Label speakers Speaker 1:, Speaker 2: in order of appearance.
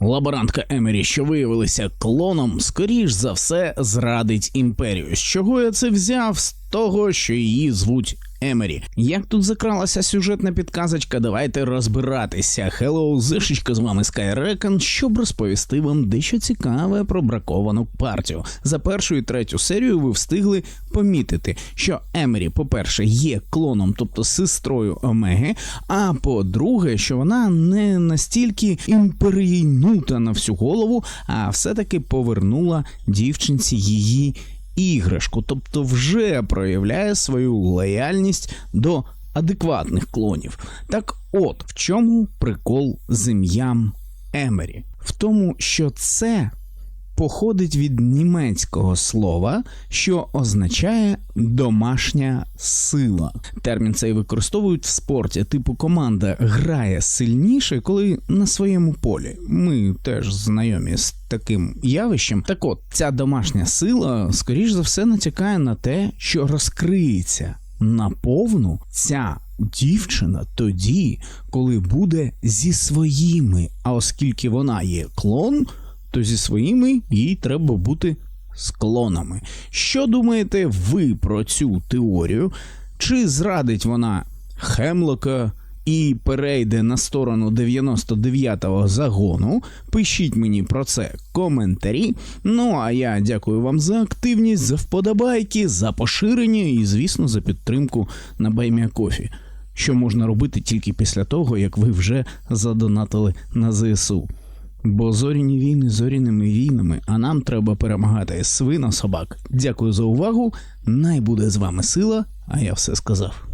Speaker 1: Лаборантка Емері, що виявилася клоном, скоріш за все зрадить імперію. З чого я це взяв? З того, що її звуть Емері. Як тут закралася сюжетна підказочка, давайте розбиратися. Хеллоу, зишечка з вами Скайрекон, щоб розповісти вам дещо цікаве про браковану партію. За першу і третю серію ви встигли помітити, що Емері, по-перше, є клоном, тобто сестрою Омеги. А по-друге, що вона не настільки імперійнута на всю голову, а все-таки повернула дівчинці її іграшку, тобто вже проявляє свою лояльність до адекватних клонів. Так от, в чому прикол з ім'ям Емері? В тому, що це походить від німецького слова, що означає домашня сила. Термін цей використовують в спорті, типу команда грає сильніше, коли на своєму полі. Ми теж знайомі з таким явищем. Так от, ця домашня сила, скоріш за все, натякає на те, що розкриється наповну ця дівчина тоді, коли буде зі своїми. А оскільки вона є клон, то зі своїми їй треба бути з клонами. Що думаєте ви про цю теорію? Чи зрадить вона Хемлока і перейде на сторону 99-го загону? Пишіть мені про це коментарі. Ну а я дякую вам за активність, за вподобайки, за поширення і, звісно, за підтримку на Байміакофі. Що можна робити тільки після того, як ви вже задонатили на ЗСУ. Бо зоряні війни зоряними війнами, а нам треба перемагати свина собак. Дякую за увагу. Най буде з вами сила, а я все сказав.